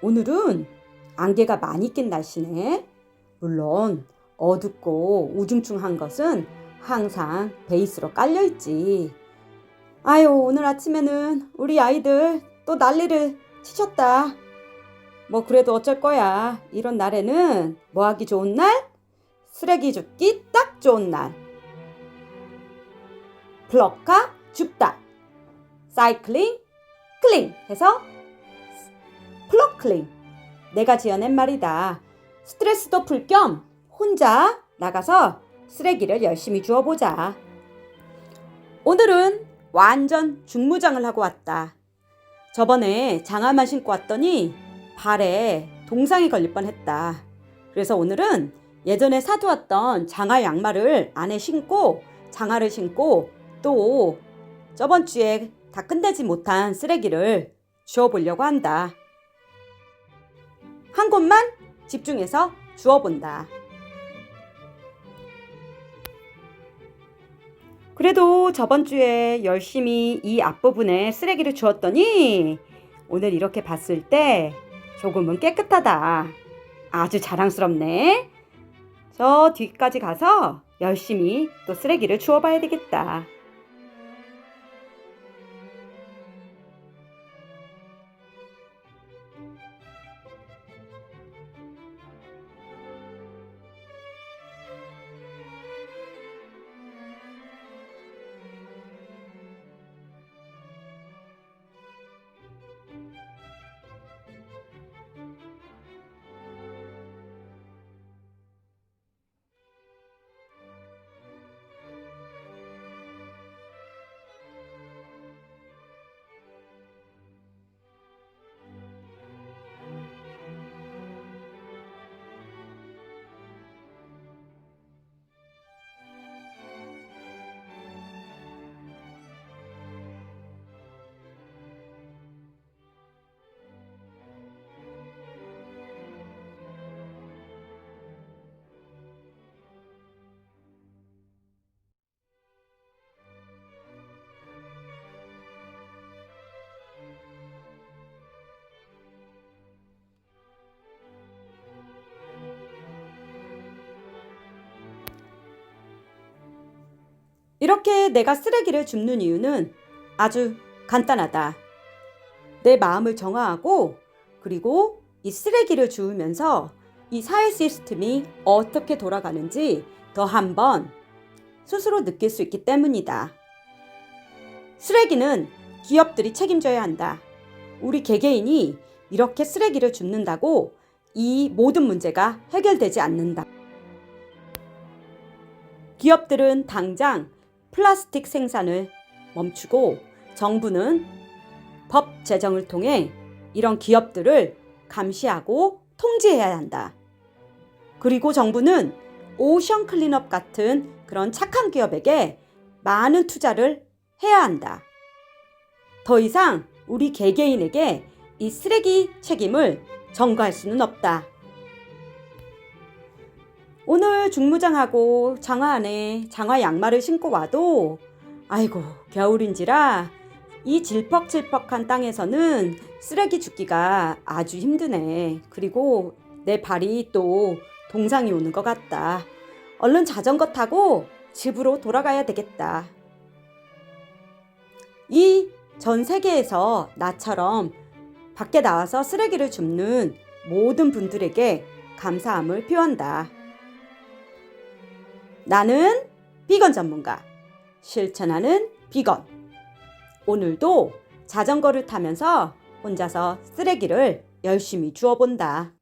오늘은 안개가 많이 낀 날씨네. 물론 어둡고 우중충한 것은 항상 베이스로 깔려 있지. 아유, 오늘 아침에는 우리 아이들 또 난리를 치셨다. 뭐 그래도 어쩔 거야. 이런 날에는 뭐 하기 좋은 날? 쓰레기 줍기 딱 좋은 날. 플럭카 줍다. 사이클링 클링 해서 플럭클링. 내가 지어낸 말이다. 스트레스도 풀 겸 혼자 나가서 쓰레기를 열심히 주워보자. 오늘은 완전 중무장을 하고 왔다. 저번에 장화만 신고 왔더니 발에 동상이 걸릴 뻔했다. 그래서 오늘은 예전에 사두었던 장화 양말을 안에 신고 장화를 신고 또 저번 주에 다 끝내지 못한 쓰레기를 주워보려고 한다. 한 곳만 집중해서 주워본다. 그래도 저번 주에 열심히 이 앞부분에 쓰레기를 주웠더니 오늘 이렇게 봤을 때 조금은 깨끗하다. 아주 자랑스럽네. 저 뒤까지 가서 열심히 또 쓰레기를 주워봐야 되겠다. 이렇게 내가 쓰레기를 줍는 이유는 아주 간단하다. 내 마음을 정화하고 그리고 이 쓰레기를 주우면서 이 사회 시스템이 어떻게 돌아가는지 더 한번 스스로 느낄 수 있기 때문이다. 쓰레기는 기업들이 책임져야 한다. 우리 개개인이 이렇게 쓰레기를 줍는다고 이 모든 문제가 해결되지 않는다. 기업들은 당장 플라스틱 생산을 멈추고 정부는 법 제정을 통해 이런 기업들을 감시하고 통제해야 한다. 그리고 정부는 오션 클린업 같은 그런 착한 기업에게 많은 투자를 해야 한다. 더 이상 우리 개개인에게 이 쓰레기 책임을 전가할 수는 없다. 오늘 중무장하고 장화 안에 장화 양말을 신고 와도 아이고 겨울인지라 이 질퍽질퍽한 땅에서는 쓰레기 줍기가 아주 힘드네. 그리고 내 발이 또 동상이 오는 것 같다. 얼른 자전거 타고 집으로 돌아가야 되겠다. 이 전 세계에서 나처럼 밖에 나와서 쓰레기를 줍는 모든 분들에게 감사함을 표한다. 나는 비건 전문가. 실천하는 비건. 오늘도 자전거를 타면서 혼자서 쓰레기를 열심히 주워본다.